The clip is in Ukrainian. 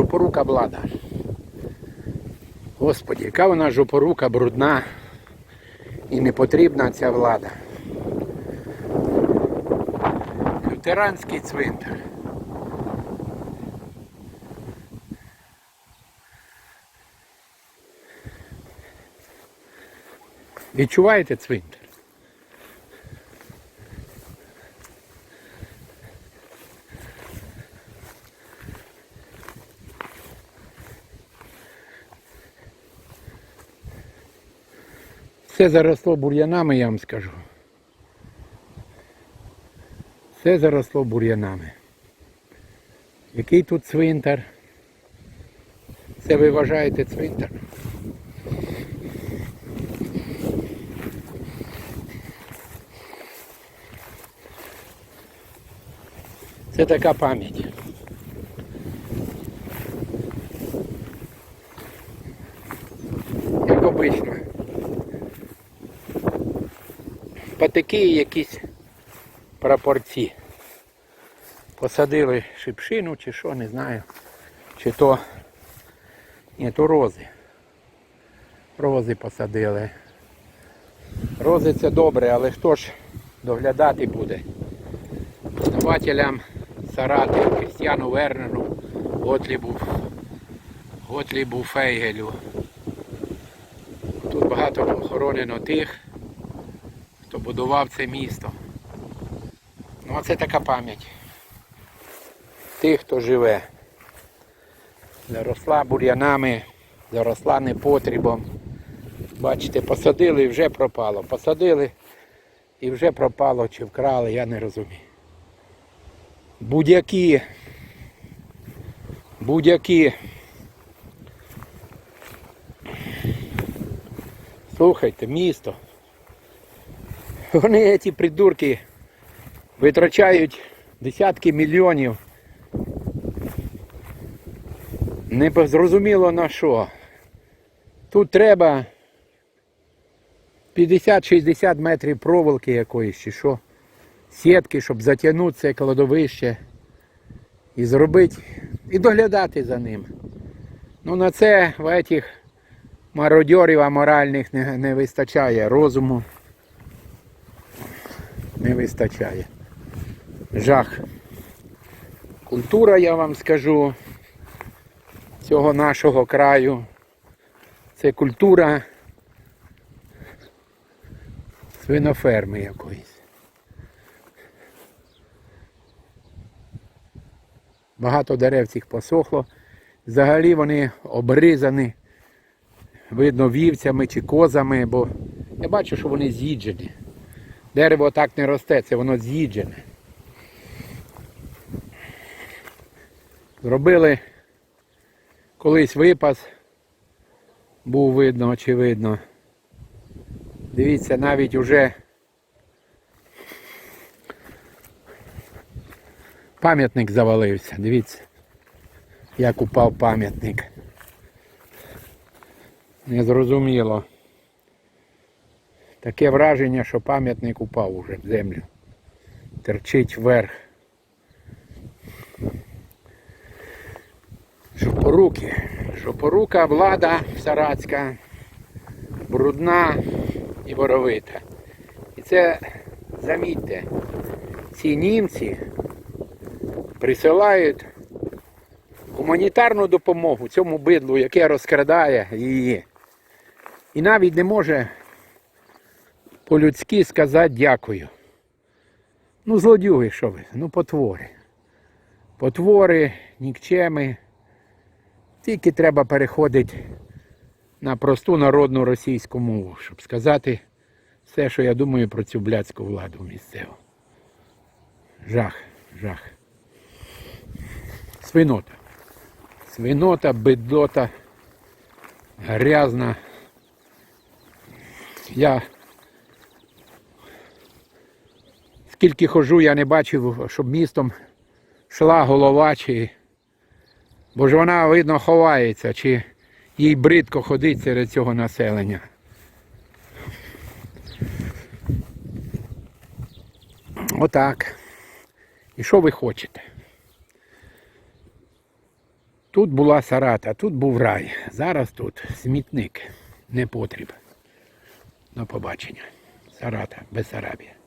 Жопорука влада. Господі, яка вона жопорука брудна і не потрібна ця влада. Лютеранський цвинтар. Відчуваєте цвинтар? Все заросло бур'янами, я вам скажу. Все заросло бур'янами. Який тут цвинтар? Це ви вважаєте цвинтар? Це така пам'ять. Як обично. Патики і якісь прапорці. Посадили шипшину чи що, не знаю. Чи то. Ні, то рози. Рози посадили. Рози це добре, але хто ж доглядати буде? Основателям Сарати, Крістіану Вернеру, Готлібу, Готлібу Фейгелю. Тут багато похоронено тих, хто будував це місто. Ну а це така пам'ять. Тих, хто живе. Заросла бур'янами, заросла непотрібом. Бачите, посадили і вже пропало. Посадили і вже пропало, чи вкрали, я не розумію. Будь-які, будь-які. Слухайте, місто. Вони ці придурки витрачають десятки мільйонів. Не зрозуміло на що. Тут треба 50-60 метрів проволоки якоїсь чи що. Сітки, щоб затягнути це кладовище і зробити, і доглядати за ним. Ну на це в этих мародьорів аморальних не, не вистачає розуму. Не вистачає. Жах. Культура, я вам скажу, цього нашого краю. Це культура свиноферми якоїсь. Багато дерев цих посохло. Взагалі вони обризані, видно, вівцями чи козами, бо я бачу, що вони з'їджені. Дерево так не росте, це воно з'їджене. Зробили колись випас, був видно, очевидно. Дивіться, навіть уже пам'ятник завалився. Дивіться, як упав пам'ятник. Незрозуміло. Таке враження, що пам'ятник упав уже в землю. Терчить вверх. Шопоруки. Шопорука влада саратська, брудна і воровита. І це, замітьте, ці німці присилають гуманітарну допомогу цьому бидлу, яке розкрадає її. І навіть не може по-людськи сказати дякую. Ну, злодюги, що ви? Ну, потвори. Потвори, нікчеми. Тільки треба переходити на просту народну російську мову, щоб сказати все, що я думаю про цю блядську владу місцеву. Жах, жах. Свинота. Свинота, бедота, грязна. Я скільки хожу, я не бачив, щоб містом йшла голова, чи... бо ж вона, видно, ховається, чи їй бридко ходить серед цього населення. Отак. І що ви хочете? Тут була Сарата, тут був рай. Зараз тут смітник, не потріб. До побачення. Сарата, Бесарабія.